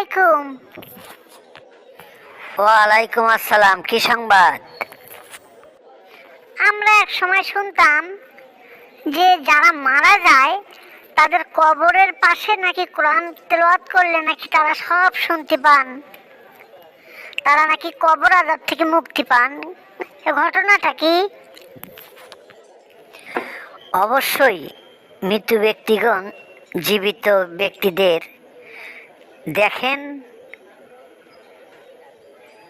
আলাইকুম। ওয়ালাইকুম আসসালাম কি সংবাদ? আমরা এক সময় শুনতাম যে যারা মারা যায় তাদের কবরের পাশে নাকি কোরআন তেলাওয়াত করলে নাকি তারা সব শুনতে পান। তারা নাকি কবর আজাব থেকে মুক্তি পান। এ ঘটনাটা কি? অবশ্যই মৃত্যু ব্যক্তিগণ জীবিত ব্যক্তিদের দেখেন,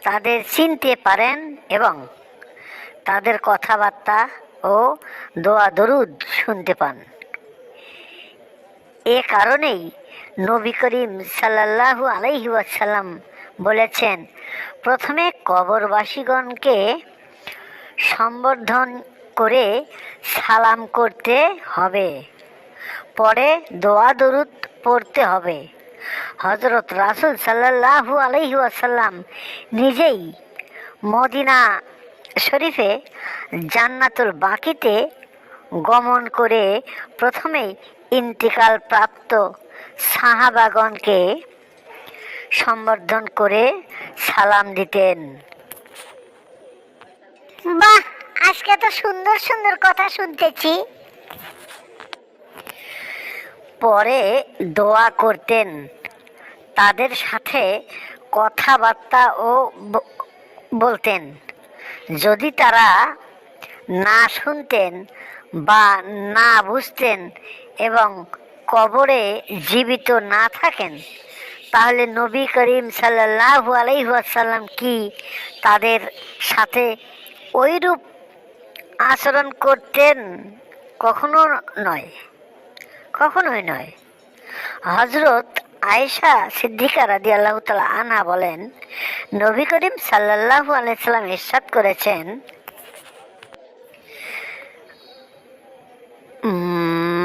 তাদের চিনতে পারেন এবং তাদের কথাবার্তা ও দোয়া দরুদ শুনতে পান। এ কারণেই নবী করিম সাল্লাল্লাহু আলাইহি ওয়াসাল্লাম বলেছেন, প্রথমে কবরবাসীগণকে সম্বর্ধন করে সালাম করতে হবে, পরে দোয়া দরুদ পড়তে হবে। হজরত রাসুল সাল্লাল্লাহু আলাইহি ওয়াসাল্লাম নিজেই মদিনা শরীফে জান্নাতুল বাকিতে গমন করে প্রথমেই ইন্তিকাল প্রাপ্ত সাহাবাগণকে সম্বর্ধন করে সালাম দিতেন। বাহ, আজকে তো সুন্দর সুন্দর কথা শুনতেছি। পরে দোয়া করতেন। তাদের সাথে কথাবার্তা ও বলতেন। যদি তারা না শুনতেন বা না বুঝতেন এবং কবরে জীবিত না থাকেন, তাহলে নবী করিম সাল্লাল্লাহু আলাইহি ওয়াসাল্লাম কি তাদের সাথে ওইরূপ আচরণ করতেন কখনো নয়। কখনোই নয়। হজরত আয়েশা সিদ্দিকা রাদি আল্লাহ তালা আনা বলেন, নবী করিম সাল্লাল্লাহু আলাইসাল্লাম ইরশাদ করেছেন,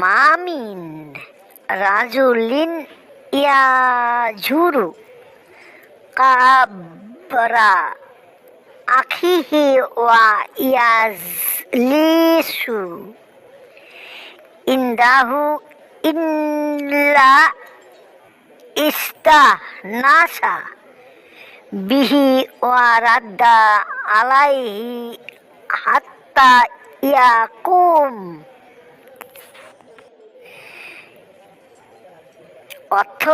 মামিন রাজুলিন ইয়াজুরু কাবরা আখিহি ওয়া ইয়াজলিসু ইন্দাহু ইল্লা ইস্তা নাসা বিহি ওয়া রাদ্দা আলাইহি হাত্তা ইয়াকুম। অর্থ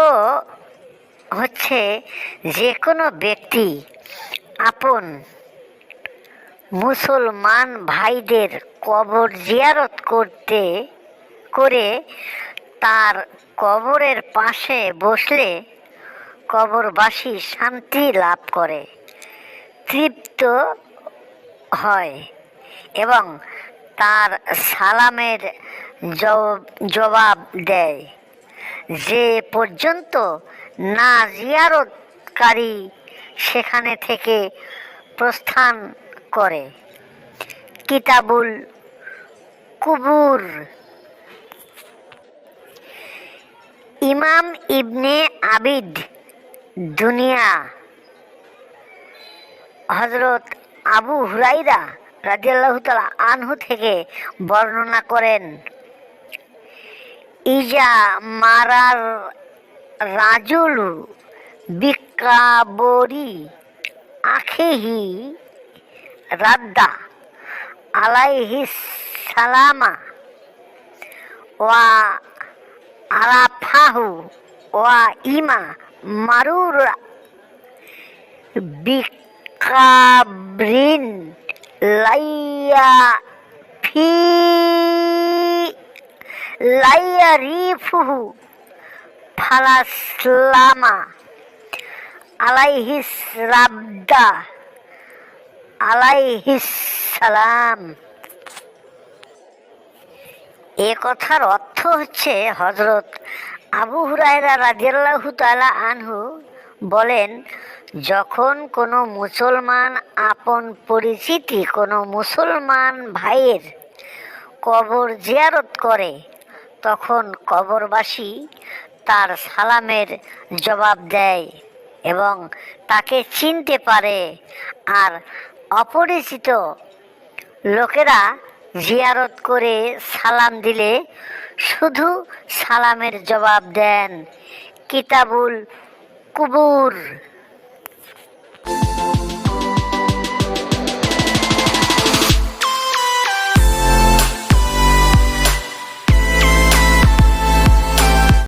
হচ্ছে যে কোনো ব্যক্তি আপন মুসলমান ভাইদের কবর জিয়ারত করতে, করে তার কবরের পাশে বসলে কবরবাসী শান্তি লাভ করে, তৃপ্ত হয় এবং তার সালামের জব- জবাব দেয়। যে পর্যন্ত না জিয়ারতকারী সেখানে থেকে প্রস্থান করে। কিতাবুল কুবুর ইমাম ইবনে আবিদ, দুনিয়া। হজরত আবু হুরাইরা রাজিয়াল্লাহ তালা আনহু থেকে বর্ণনা করেন, ইজা মারার রাজুলু বিকাবরি আখেহি রাদ্দা আলাইহি সালামা ওয়া arafahu wa ima marura bikabrin laya fi laya rifuhu falaslama alaihis rabda alaihis salam. এ কথার অর্থ হচ্ছে হজরত আবু হুরায়রা রাজিয়াল্লাহু তাআলা আনহু বলেন, যখন কোনো মুসলমান আপন পরিচিতি, কোনো মুসলমান ভাইয়ের কবর জিয়ারত করে, তখন কবরবাসী তার সালামের জবাব দেয় এবং তাকে চিনতে পারে। আর অপরিচিত লোকেরা জিয়ারত করে সালাম দিলে শুধু সালামের জবাব দেন কিতাবুল কুবুর।